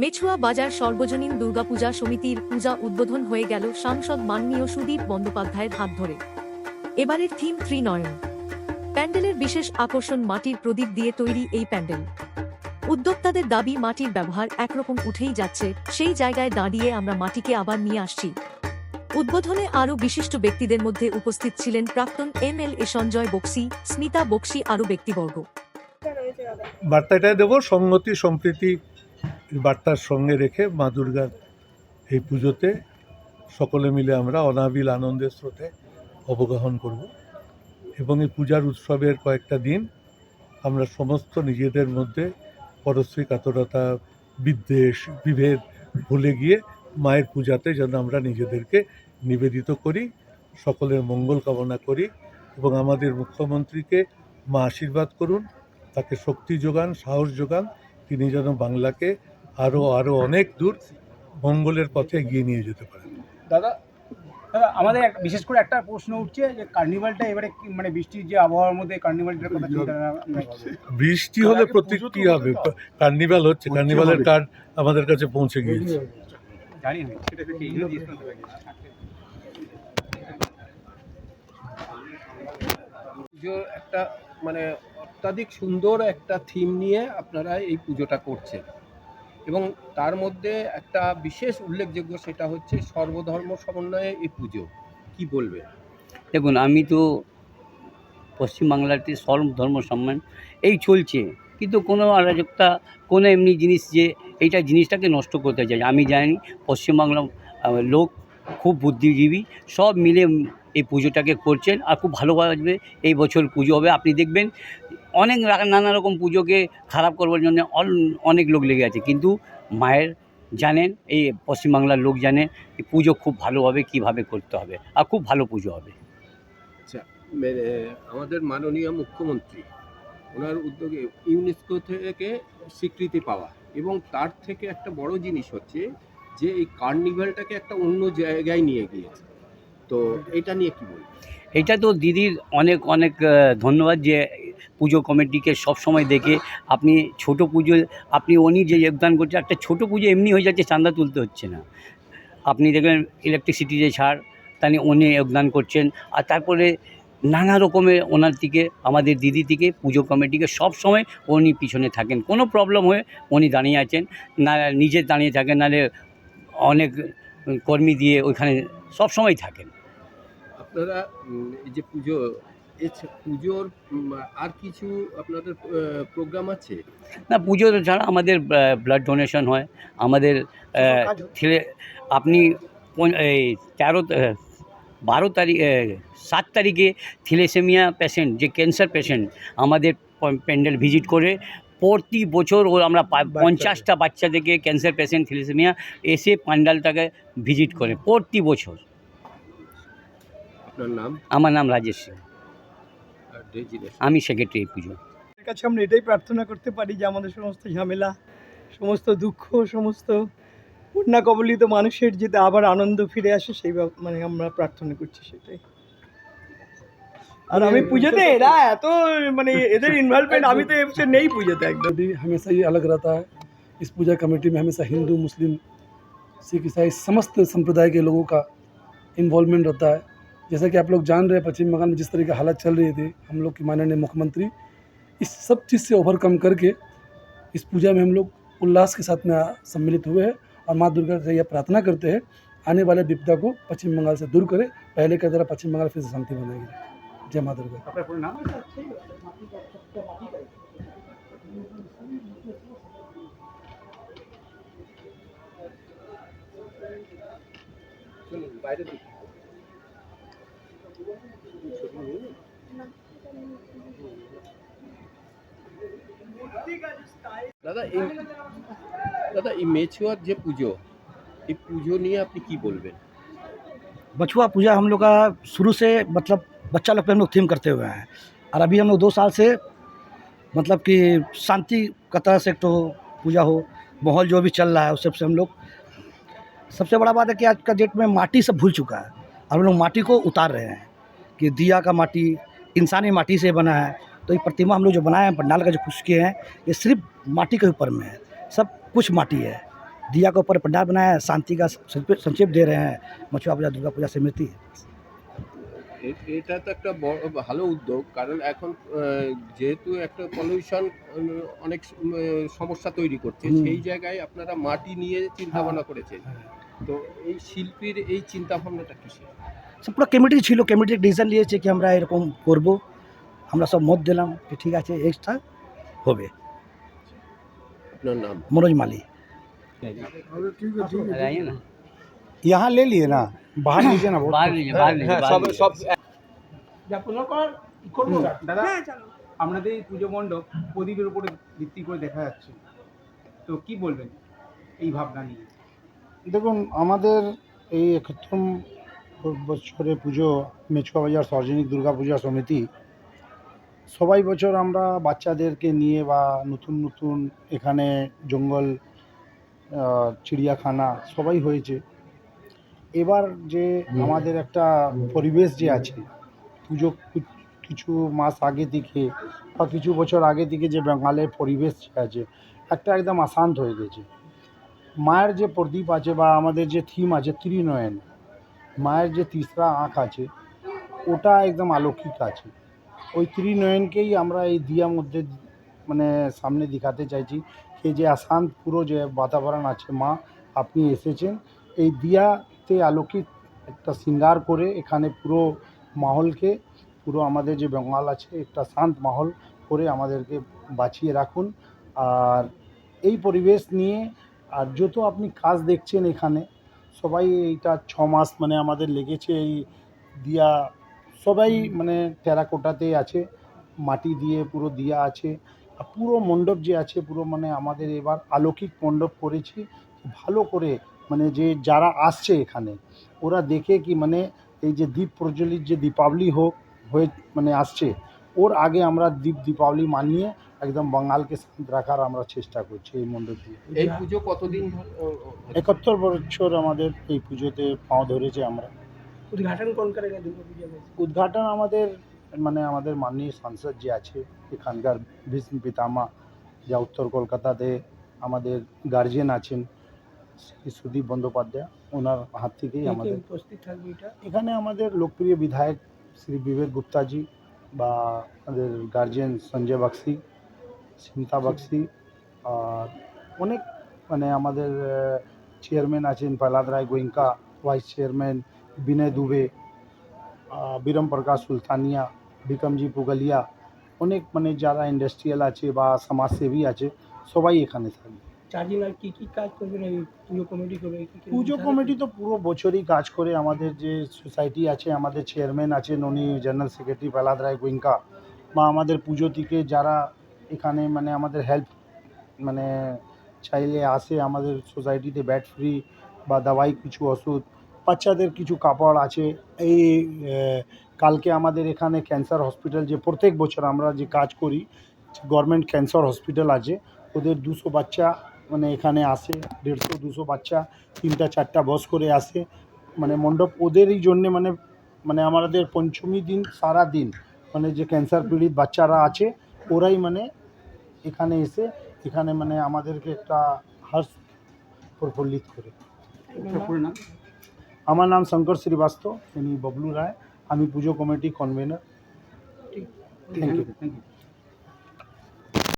মেছুয়া বাজার সর্বজনীন দুর্গাপূজা সমিতির পূজা উদ্বোধন হয়ে গেল সাংসদ মাননীয় সুদীপ বন্দ্যোপাধ্যায়ের হাত ধরে। এবারের থিম ত্রিনয়ন। প্যান্ডেলের বিশেষ আকর্ষণ মাটির প্রদীপ দিয়ে তৈরি এই প্যান্ডেল। উদ্যোক্তাদের দাবি, মাটির ব্যবহার একরকম উঠেই যাচ্ছে, সেই জায়গায় দাঁড়িয়ে আমরা মাটিকে আবার নিয়ে আসছি। উদ্বোধনে আরও বিশিষ্ট ব্যক্তিদের মধ্যে উপস্থিত ছিলেন প্রাক্তন M L A Sanjay Bakshi, Smita Bakshi আরও ব্যক্তিবর্গ। বার্তা এটাই দেবো সংগতি সম্প্রীতি বার্তার সঙ্গে রেখে মা দুর্গার এই পুজোতে সকলে মিলে আমরা অনাবিল আনন্দের স্রোতে অবগাহন করব। এবং এই পূজার উৎসবের কয়েকটা দিন আমরা সমস্ত নিজেদের মধ্যে পরশ্রী কাতরতা, বিদ্বেষ, বিভেদ ভুলে গিয়ে মায়ের পূজাতে যেন আমরা নিজেদেরকে নিবেদিত করি, সকলের মঙ্গল কামনা করি এবং আমাদের মুখ্যমন্ত্রীকে মা আশীর্বাদ করুন, তাকে শক্তি যোগান, সাহস যোগান তিনি যেন বাংলাকে আরও আরও অনেক দূর মঙ্গলের পথে এগিয়ে নিয়ে যেতে পারেন। দাদা দাদা আমাদের এক- বিশেষ করে একটা প্রশ্ন উঠছে যে কার্নিভালটা এবারে মানে বৃষ্টির যে আবহাওয়ার মধ্যে কার্নিভালটার কথা। বৃষ্টি হলে প্রতীক কী হবে? কার্নিভাল হচ্ছে কার্নিভালের কার্ড আমাদের কাছে পৌঁছে গিয়েছে। জানি না। একটা মানে অত্যাধিক সুন্দর একটা থিম নিয়ে আপনারা এই পুজোটা করছেন। এবং তার মধ্যে একটা বিশেষ উল্লেখযোগ্য সেটা হচ্ছে সর্বধর্ম সমন্বয়ে এই পুজো। কি বলবে দেখুন, আমি তো পশ্চিমবাংলাতে সর্ব ধর্ম সম্মান এই চলছে। কিন্তু কোনো অরাজকতা, কোনো এমনি জিনিস যে এইটা জিনিসটাকে নষ্ট করতে চাই আমি জানি পশ্চিমবাংলা লোক খুব বুদ্ধিজীবী, সব মিলে এই পুজোটাকে করছেন আর খুব ভালো ভালোবাসবে এই বছর পুজো হবে। আপনি দেখবেন, অনেক নানা রকম পুজোকে খারাপ করবার জন্য অনেক লোক লেগে আছে। কিন্তু মায়ের জানেন, এই পশ্চিমবাংলার লোক জানে পুজো খুব ভালোভাবে কীভাবে করতে হবে। আর খুব ভালো পুজো হবে। আচ্ছা আমাদের মাননীয় মুখ্যমন্ত্রী, ওনার উদ্যোগে ইউনেস্কো থেকে স্বীকৃতি পাওয়া এবং তার থেকে একটা বড় জিনিস হচ্ছে যে, এই কার্নিভালটাকে একটা অন্য জায়গায় নিয়ে গিয়েছে। তো এটা নিয়ে কি বলবেন এটা তো দিদির অনেক অনেক ধন্যবাদ যে পুজো কমিটিকে সব সময় দেখে আপনি ছোট পুজো, আপনি উনি যে যোগদান করছে একটা ছোট পুজো এমনি হয়ে যাচ্ছে, চাঁদা তুলতে হচ্ছে না। আপনি দেখবেন ইলেকট্রিসিটি যে ছাড় তানি উনি যোগদান করছেন, আর তারপরে নানা রকমের ওনার থেকে আমাদের দিদি থেকে পুজো কমিটিকে সব সময় উনি পিছনে থাকেন। কোনো প্রবলেম হয়ে উনি দাঁড়িয়ে আছেন, না নিজে দাঁড়িয়ে থাকেন, নাহলে অনেক কর্মী দিয়ে ওইখানে সব সময় থাকেন। আপনারা এই যে পুজো পুজোর আর কিছু আপনাদের প্রোগ্রাম আছে? না পুজো ছাড়া আমাদের ব্লাড ডোনেশন হয়। আমাদের ছেলে আপনি এই তেরো বারো তারিখ সাত তারিখে থিলেসেমিয়া পেশেন্ট যে ক্যান্সার পেশেন্ট আমাদের প্যান্ডেল ভিজিট করে প্রতি বছর ও আমরা পঞ্চাশটা বাচ্চা থেকে ক্যান্সার পেশেন্ট থিলেসেমিয়া এসে প্যান্ডেলটাকে ভিজিট করে প্রতি বছর। আপনার নাম আমার নাম রাজেশ সিং আর ডেজিনেশন আমি সেক্রেটারি পুজো তার কাছে আমরা এটাই প্রার্থনা করতে পারি যে আমাদের সমস্ত ঝামেলা সমস্ত দুঃখ সমস্ত বন্যা কবলিত মানুষের যাতে আবার আনন্দ ফিরে আসে সেই ব্যাপ- মানে আমরা প্রার্থনা করছি সেটাই আর আমি পুজোতে এরা এত মানে এদের ইনভলভমেন্ট আমি তো এবছর নেই পুজোতে একদম भी हमेशा ही अलग रहता है इस पूजा कमेटी में हमेशा हिंदू मुस्लिम सिख ईसाई समस्त संप्रदाय के लोगों का इन्वॉल्वमेंट रहता है जैसा कि आप लोग जान रहे हैं, पश्चिम बंगाल में जिस तरह की हालत चल रही थी, हम लोग की माननीय मुख्यमंत्री इस सब चीज़ से ओवरकम करके इस पूजा में हम लोग उल्लास के साथ में सम्मिलित हुए हैं और माँ दुर्गा से यह प्रार्थना करते हैं, आने वाले विपदा को पश्चिम बंगाल से दूर करें, पहले की तरह पश्चिम बंगाल फिर से शांति बनाएगी। जय माँ दुर्गा। এই দাদা এই মেছুয়ার যে পুজো এই পুজো নিয়ে আপনি কি বলবেন बछुआ पूजा हम लोग का शुरू से मतलब बच्चा लोग पे हम लोग थीम करते हुए हैं और अभी हम लोग दो साल से मतलब कि शांति का तरह से एक तो पूजा हो माहौल जो भी चल रहा है उस सबसे हम लोग सबसे बड़ा बात है कि आज का डेट में माटी सब भूल चुका है और हम लोग माटी को उतार रहे हैं कि दिया का माटी इंसानी माटी से बना है तो ये प्रतिमा हम लोग जो बनाए हैं पंडाल का जो कुछ किए हैं ये सिर्फ माटी के ऊपर में है सब कुछ माटी है दिया के ऊपर पंडाल बनाया है शांति का संक्षेप संक्षेप दे रहे हैं मछुआ पूजा दुर्गा पूजा समिति এ- এটা তো একটা বড় ভালো উদ্যোগ কারণ এখন আহ, যেহেতু একটা পলিউশন অনেক উম, সমস্যা তৈরি করছে হুম। সেই জায়গায় আপনারা মাটি নিয়ে চিন্তা ভাবনা করেছেন তো এই শিল্পীর এই চিন্তা ভাবনাটা কিসের সব পুরো কমিটি ছিল কমিটি ডিসিশন নিয়েছে কি আমরা এরকম করব আমরা সব মত দিলাম যে ঠিক আছে এক্সট্রা হবে আপনার নাম मनोज माली आइए ना यहाँ ले लिए ना बाहर लीजिए ना बाहर लीजिए बाहर लीजिए बाहर लीजिए। দাদা আপনাদের এই পুজো মণ্ডপ প্রদীপের উপরে ভিত্তি করে দেখা যাচ্ছে তো কি বলবেন এই ভাবনা নিয়ে দেখুন আমাদের এই একত্তম বছরে পুজো মেচুয়া বাজার সার্বজনিক দুর্গা পূজা সমিতি সবাই বছর আমরা বাচ্চাদেরকে নিয়ে বা নতুন নতুন এখানে জঙ্গল চিড়িয়াখানা সবাই হয়েছে। এবার যে আমাদের একটা পরিবেশ যে আছে, পুজো কিছু মাস আগে থেকে বা কিছু বছর আগে থেকে যে বাঙালের পরিবেশ যে আছে, একটা একদম অশান্ত হয়ে গেছে। মায়ের যে প্রদীপ আছে বা আমাদের যে থিম আছে ত্রিনয়ন, মায়ের যে তিসরা আঁখ আছে, ওটা একদম আলৌকিক আছে। ওই ত্রিনয়নকেই আমরা এই দিয়ার মধ্যে মানে সামনে দেখাতে চাইছি। এই যে আশান্ত, পুরো যে বাতাবরণ আছে, মা, আপনি এসেছেন। এই দিয়াতে আলোকিত একটা শৃঙ্গার করে এখানে পুরো মাহলকে, পুরো আমাদের যে বেঙ্গল আছে, একটা শান্ত মাহল করে আমাদেরকে বাঁচিয়ে রাখুন। আর এই পরিবেশ নিয়ে, আর যত আপনি কাজ দেখছেন এখানে, সবাই এইটা ছ মাস মানে আমাদের লেগেছে এই দিয়া সবাই মানে টেরাকোটাতে আছে মাটি দিয়ে পুরো দিয়া আছে আর পুরো মণ্ডপ যে আছে পুরো মানে আমাদের এবার আলৌকিক মণ্ডপ করেছি ভালো করে মানে যে যারা আসছে এখানে ওরা দেখে কি মানে এই যে দ্বীপ প্রজ্বলিত যে দীপাবলি হোক হয়ে মানে আসছে ওর আগে আমরা দ্বীপ দীপাবলি মানিয়ে একদম বাঙালকে শান্ত রাখার আমরা চেষ্টা করছি এই মণ্ডপ দিয়ে এই পুজো কতদিন? একাত্তর বছর আমাদের এই পুজোতে পাও ধরেছে আমরা उद्घाटन कौन करेगा दुर्गा पूजा में উদ্ঘাটন আমাদের মানে আমাদের মাননীয় সাংসদ যে আছে এখানকার ভীষ্ম পিতামা যা উত্তর কলকাতাতে আমাদের গার্জিয়ান আছেন শ্রী সুদীপ বন্দ্যোপাধ্যায় ওনার হাত থেকেই আমাদের উপস্থিত থাকবে এটা এখানে আমাদের লোকপ্রিয় বিধায়ক শ্রী বিবেক গুপ্তাজি বা আমাদের গার্জিয়ান সঞ্জয় বাক্সি স্মিতা বাক্সি আর অনেক মানে আমাদের চেয়ারম্যান আছেন প্রহ্লাদ রায় গোয়েঙ্কা ভাইস চেয়ারম্যান বিনয় দুবে বিরম প্রকাশ সুলতানিয়া বিক্রমজি পুগালিয়া অনেক মানে যারা ইন্ডাস্ট্রিয়াল আছে বা সমাজসেবী আছে সবাই এখানে থাকবে চার আর কি কি কাজ করবেন? এই পুজো কমিটি করবে কি কি পুজো কমিটি তো পুরো বছরই কাজ করে। আমাদের যে সোসাইটি আছে আমাদের চেয়ারম্যান আছেন উনি জেনারেল সেক্রেটারি প্রহ্লাদ রায় গোয়েঙ্কা বা আমাদের পুজো থেকে যারা এখানে মানে আমাদের হেল্প মানে চাইলে আসে আমাদের সোসাইটিতে ব্যাট ফ্রি বা দাওয়াই কিছু ওষুধ বাচ্চাদের কিছু কাপড় আছে। এই কালকে আমাদের এখানে ক্যান্সার হসপিটাল যে প্রত্যেক বছর আমরা যে কাজ করি গভর্নমেন্ট ক্যান্সার হসপিটাল আছে। ওদের দুশো বাচ্চা মানে এখানে আসে, দেড়শো, দুশো বাচ্চা, তিনটা, চারটা বস করে আসে। মানে মণ্ডপ ওদেরই জন্যে মানে মানে আমাদের পঞ্চমী দিন সারা দিন মানে যে ক্যান্সার পীড়িত বাচ্চারা আছে, ওরাই মানে এখানে এসে, এখানে মানে আমাদেরকে একটা হার্স প্রফুল্লিত করে। পুরো নাম আমার নাম শঙ্কর শ্রীবাস্তব উনি ববলু রায় আমি puja committee convener thank you thank you